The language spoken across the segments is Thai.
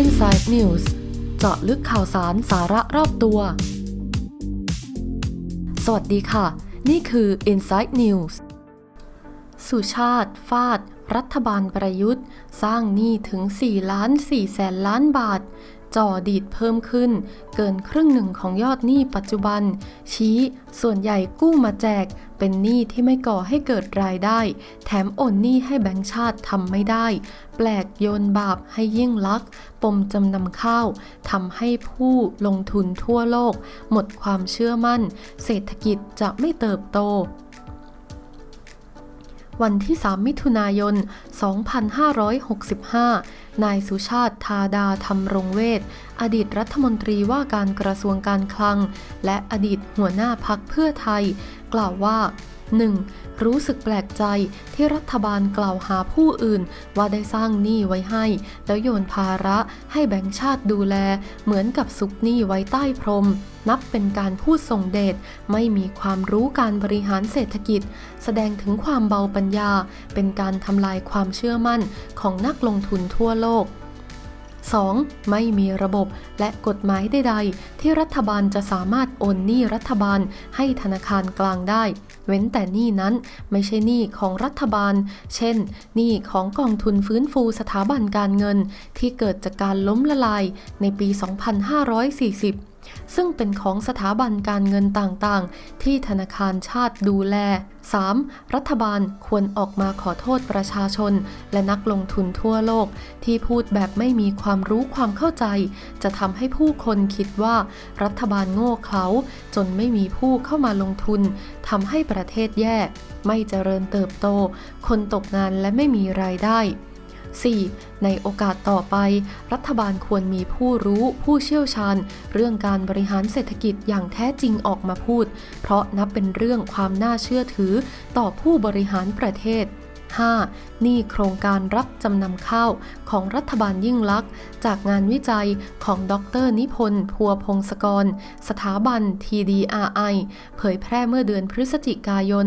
Inside News เจาะลึกข่าวสารสาระรอบตัว สวัสดีค่ะ นี่คือ Inside News สุชาติ ฟาด รัฐบาลประยุทธ์ สร้างหนี้ถึง 4 ล้าน4แสนล้านบาท จ่อดีดเพิ่มขึ้น เกินครึ่งหนึ่งของยอดหนี้ปัจจุบัน ชี้ส่วนใหญ่กู้มาแจก เป็นหนี้ที่ไม่ก่อให้เกิดรายได้ แถมโอนหนี้ให้แบงก์ชาติทำไม่ได้ แปลกโยนบาปให้ยิ่งลักษณ์ปมจำนำข้าวทำให้ผู้ลงทุนทั่วโลก หมดความเชื่อมั่น เศรษฐกิจจะไม่เติบโตวันที่ 3 มิถุนายน 2565 นายสุชาติธาดาธรรมรงเวทอดีตรัฐมนตรีว่าการกระทรวงการคลัง และอดีตหัวหน้าพักเพื่อไทย กล่าวว่า 1. รู้สึกแปลกใจที่รัฐบาลกล่าวหาผู้อื่น ว่าได้สร้างหนี้ไว้ให้ แล้วโยนภาระให้แบงก์ชาติดูแล เหมือนกับซุกหนี้ไว้ใต้พรม นับเป็นการพูดส่งเดชไม่มีความรู้การบริหารเศรษฐกิจ แสดงถึงความเบาปัญญา เป็นการทำลายความเชื่อมั่นของนักลงทุนทั่วโลก 2. ไม่มีระบบและกฎหมายใดๆ ที่รัฐบาลจะสามารถโอนหนี้รัฐบาลให้ธนาคารกลางได้ เว้นแต่หนี้นั้นไม่ใช่หนี้ของรัฐบาล เช่น หนี้ของกองทุนฟื้นฟูสถาบันการเงิน ที่เกิดจากการล้มละลายในปี 2540 ซึ่งเป็นของสถาบันการเงินต่างๆ ที่ธนาคารชาติดูแล 3. รัฐบาลควรออกมาขอโทษประชาชน และนักลงทุนทั่วโลก ที่พูดแบบไม่มีความรู้ความเข้าใจ จะทำให้ผู้คนคิดว่า รัฐบาลโง่เขลาจนไม่มีผู้เข้ามาลงทุนทำให้ประเทศแย่ ไม่เจริญเติบโต คนตกงานและไม่มีรายได้ 4. ในโอกาสต่อไป รัฐบาลควรมีผู้รู้ผู้เชี่ยวชาญ เรื่องการบริหารเศรษฐกิจอย่างแท้จริงออกมาพูด เพราะนับเป็นเรื่องความน่าเชื่อถือต่อผู้บริหารประเทศ 5. หนี้โครงการรับจำนำข้าวของรัฐบาลยิ่งลักษณ์จากงานวิจัยของดรนิพนธ์พัวพงศกร สถาบัน TDRI เผยแพร่เมื่อเดือนพฤศจิกายน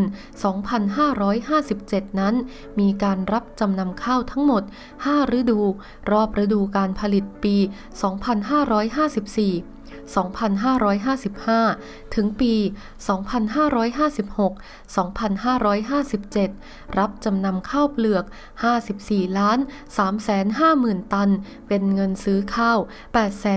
2557 นั้น มีการรับจำนำข้าวทั้งหมด 5 ฤดู รอบฤดูการผลิตปี 2554 2555 ถึงปี 2556 2557 รับจำนำข้าวเปลือก 54 ล้าน 350,000 ตัน เป็นเงินซื้อข้าว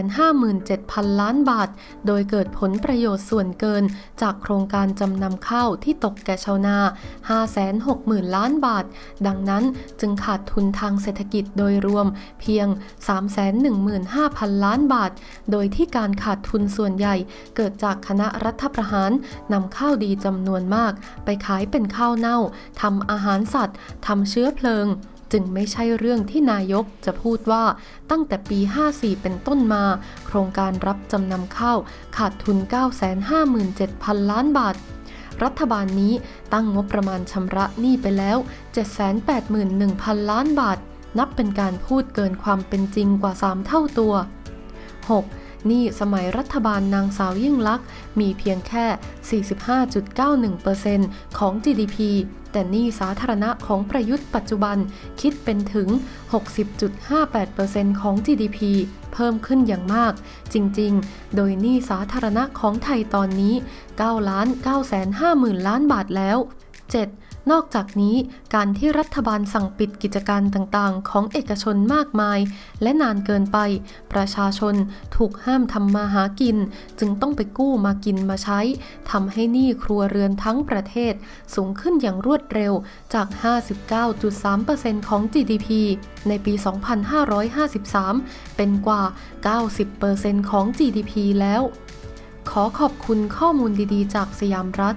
857,000 ล้านบาท โดยเกิดผลประโยชน์ส่วนเกิน จากโครงการจำนำข้าวที่ตกแก่ชาวนา 560,000 ล้านบาท ดังนั้นจึงขาดทุนทางเศรษฐกิจโดยรวมเพียง 315,000 ล้านบาท โดยที่การคขาดทุนส่วนใหญ่ เกิดจากคณะรัฐประหารนำข้าวดีจำนวนมาก ไปขายเป็นข้าวเน่าทำอาหารสัตว์ทำเชื้อเพลิงจึงไม่ใช่เรื่องที่นายกจะพูดว่าตั้งแต่ปี 54 เป็นต้นมา โครงการรับจำนำข้าวขาดทุน 957,000 ล้านบาท รัฐบาลนี้ตั้งงบประมาณชำระหนี้ไปแล้ว 781,000 ล้านบาท นับเป็นการพูดเกินความเป็นจริงกว่า 3 เท่าตัว 6. นี้สมัยรัฐบาลนางสาวยิ่งลักษณ์มีเพียงแค่ 45.91%ของ GDP แต่หนี้สาธารณะของประยุทธ์ปัจจุบันคิดเป็นถึง 60.58%ของ GDP เพิ่มขึ้นอย่างมาก จริงๆ โดยหนี้สาธารณะของไทยตอนนี้ 9 ล้าน9 5 0 0 0 0ล้านบาทแล้ว 7. นอกจากนี้การที่รัฐบาลสั่งปิดกิจการต่างๆ ของเอกชนมากมาย และนานเกินไป ประชาชนถูกห้ามทำมาหากิน จึงต้องไปกู้มากินมาใช้ทำให้หนี้ครัวเรือนทั้งประเทศ สูงขึ้นอย่างรวดเร็วจาก 59.3%ของ GDP ในปี 2553 เป็นกว่า 90%ของ GDP แล้ว ขอขอบคุณข้อมูลดีๆ จากสยามรัฐ